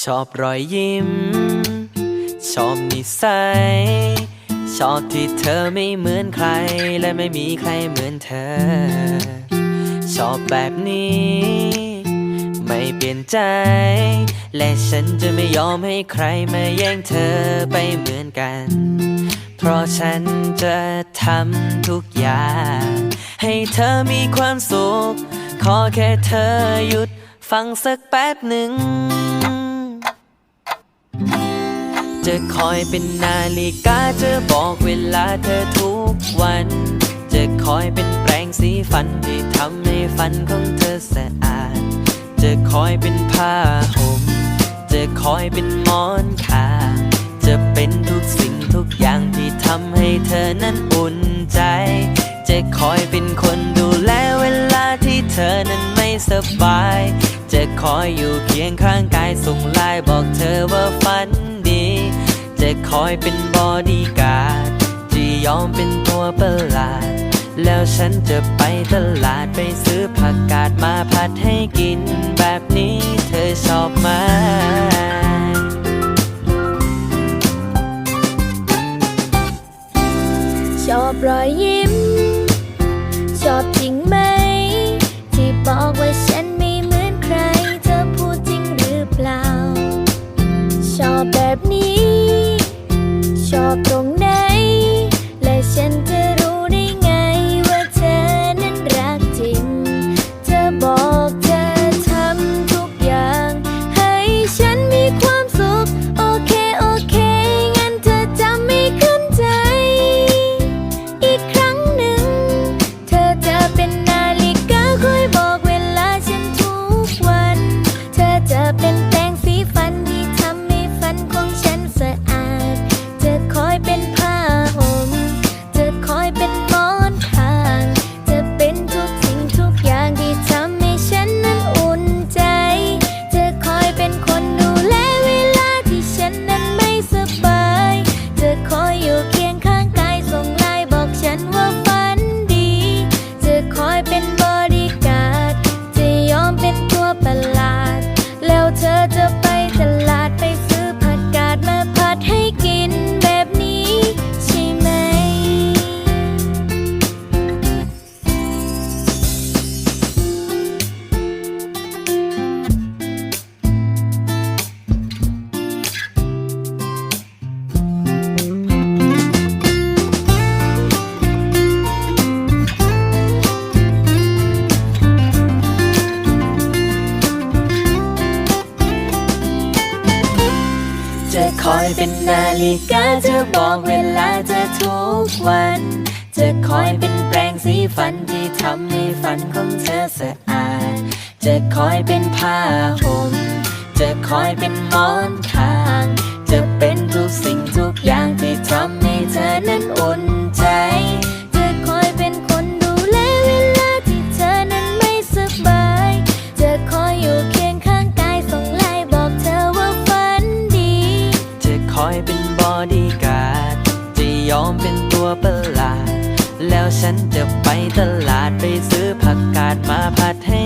ชอบรอยยิ้ม ชอบนิสัย ชอบที่เธอไม่เหมือนใคร และไม่มีใครเหมือนเธอ ชอบแบบนี้ ไม่เปลี่ยนใจ และฉันจะไม่ยอมให้ใครมาแย่งเธอไปเหมือนกัน เพราะฉันจะทำทุกอย่าง ให้เธอมีความสุข ขอแค่เธอหยุดฟังสักแป๊บหนึ่ง จะคอยเป็นนาฬิกาจะบอกเวลาเธอทุกวัน จะคอยเป็นแปรงสีฟันที่ทำให้ฟันของเธอสะอาด จะคอยเป็นผ้าห่ม จะคอยเป็นหมอนขาจะเป็นทุกสิ่งทุกอย่างที่ทำให้เธอนั้นอุ่นใจ จะคอยเป็นคนดูแลเวลาที่เธอนั้นไม่สบาย จะคอยอยู่เคียงข้างกายส่งไลน์บอกเธอว่าฝัน จะคอยเป็นบอดี้การ์ดจะยอมเป็นตัวประหลาด แล้วฉันจะไปตลาดไปซื้อผักกาดมาผัดให้กิน แบบนี้เธอชอบไหมชอบรอยยิ้ม คอยเป็นนาฬิกาจะบอกเวลาเธอทุกวัน จะคอยเป็นแปรงสีฟันที่ทำให้ฟันของเธอสะอาด จะคอยเป็นผ้าห่มจะคอยเป็นหมอนข้าง จะเป็นทุกสิ่งทุก ยอมเป็นตัวประหลาด แล้วฉันจะไปตลาดไปซื้อผักกาดมาผัดให้